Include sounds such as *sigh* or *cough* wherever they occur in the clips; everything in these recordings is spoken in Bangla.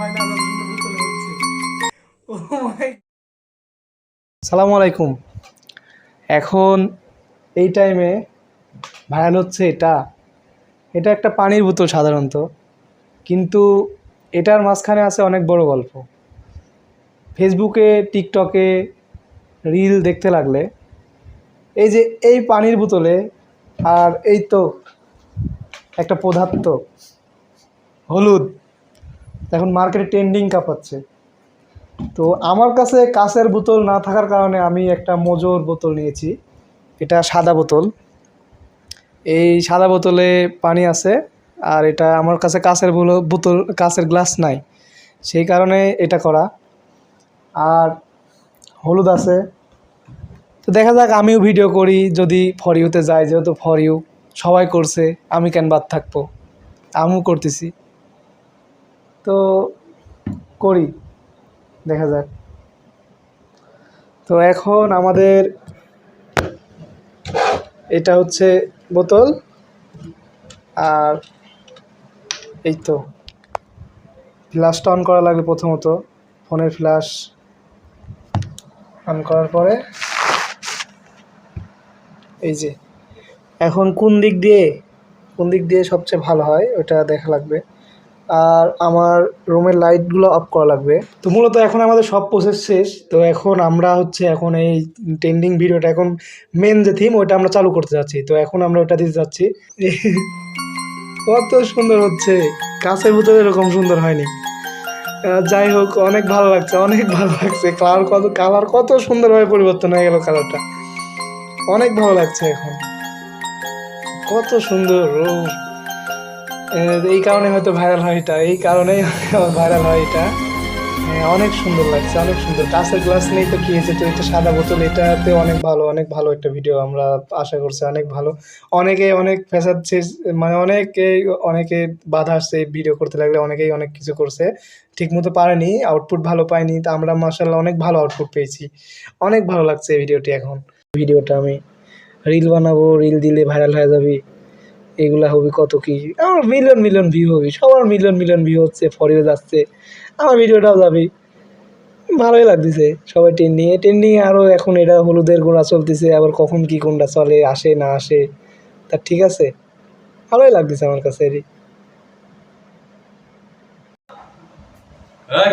মাই সালামু আলাইকুম। এখন এই টাইমে ভাইরাল হচ্ছে এটা। এটা একটা পানির বোতল সাধারণত, কিন্তু এটার মাঝখানে আছে অনেক বড় গল্প। ফেসবুকে টিকটকে রিল দেখতে লাগলে, এই যে এই পানির বোতলে আর এই তো একটা পদার্থ, হলুদ। এখন মার্কেটে ট্রেন্ডিং কাঁপাচ্ছে। তো আমার কাছে কাঁচের বোতল না থাকার কারণে আমি একটা মোজোর বোতল নিয়েছি। এটা সাদা বোতল। এই সাদা বোতলে পানি আছে আর এটা আমার কাছে কাঁচের বোতল, কাঁচের গ্লাস নাই। সেই কারণে এটা করা। আর হলুদ আছে। তো দেখা যাক, আমিও ভিডিও করি। যদি ফর ইউতে যাই, যেহেতু ফর ইউ সবাই করছে, আমি কেন বাদ থাকব? আমিও করতেছি। তো করি, দেখা যাক। তো এখন আমাদের এটা হচ্ছে বোতল, আর এই তো। ফ্ল্যাশটা অন করা লাগবে প্রথমত। ফোনের ফ্ল্যাশ অন করার পরে এই যে। এখন কোন দিক দিয়ে, কোন দিক দিয়ে সবচেয়ে ভালো হয়, ওটা দেখা লাগবে। আর আমার রুমের লাইটগুলো অফ করা লাগবে। তো মূলত এখন আমাদের সব প্রসেস শেষ। তো এখন আমরা হচ্ছে এখন এই ট্রেন্ডিং ভিডিওটা এখন মেন যে থিম ওটা আমরা চালু করতে যাচ্ছি। তো এখন আমরা ওটা দিতে যাচ্ছি। *laughs* কত সুন্দর হচ্ছে। কাছের ভিতরে এরকম সুন্দর হয়নি। যাই হোক অনেক ভালো লাগছে অনেক ভালো লাগছে। কালার কত কালার কত সুন্দরভাবে পরিবর্তন হয়ে গেল কালারটা অনেক ভালো লাগছে এখন। কত সুন্দর আহ, এই কারণে হয়তো ভাইরাল হয় এটা এই কারণেই ভাইরাল হয় এটা। হ্যাঁ, অনেক সুন্দর লাগছে অনেক সুন্দর। কাঁচের গ্লাস নেই তো কি হয়েছে? তো এটা সাদা বোতল এটাতে অনেক ভালো অনেক ভালো একটা ভিডিও আমরা আশা করছি অনেক ভালো। অনেকে অনেক ফেসাচ্ছে মানে অনেকে অনেকে বাধা আসছে ভিডিও করতে লাগলে অনেকেই অনেক কিছু করছে। ঠিক মতো পারেনি আউটপুট ভালো পাইনি তা আমরা মাসাল্লাহ অনেক ভালো আউটপুট পেয়েছি। অনেক ভালো লাগছে এই ভিডিওটি এখন। ভিডিওটা আমি রিল বানাবো রিল দিলে ভাইরাল হয়ে যাবে। এগুলা হবে কত কি? আমার মিলিয়ন মিলিয়ন ভিউ হবে। সবার মিলিয়ন মিলিয়ন ভিউ হচ্ছে ফরিও যাচ্ছে। আমার ভিডিওটাও যাবে। ভালোই লাগতেছে। সবাই ট্রেন্ডিং এ। ট্রেন্ডিং আরও এখন এটা হলুদের গোড়া চলতেছে। আবার কখন কি কোনটা চলে আসে না আসে তা ঠিক আছে। ভালোই লাগতেছে আমার কাছে। এরই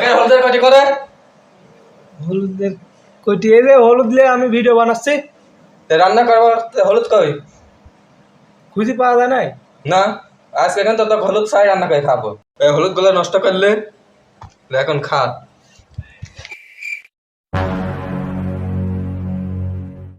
কে হলদের কাটি করে? হলুদের কইটি এই যে হলুদ দিয়ে আমি ভিডিও বানাচ্ছি। রান্না করবার হলুদ কই? খুঁজে পাওয়া যায় নাই? না, আজকে এখন তো হলুদ ছাড়াই রান্না করে খাব। হলুদগুলা নষ্ট করলে? এখন খা।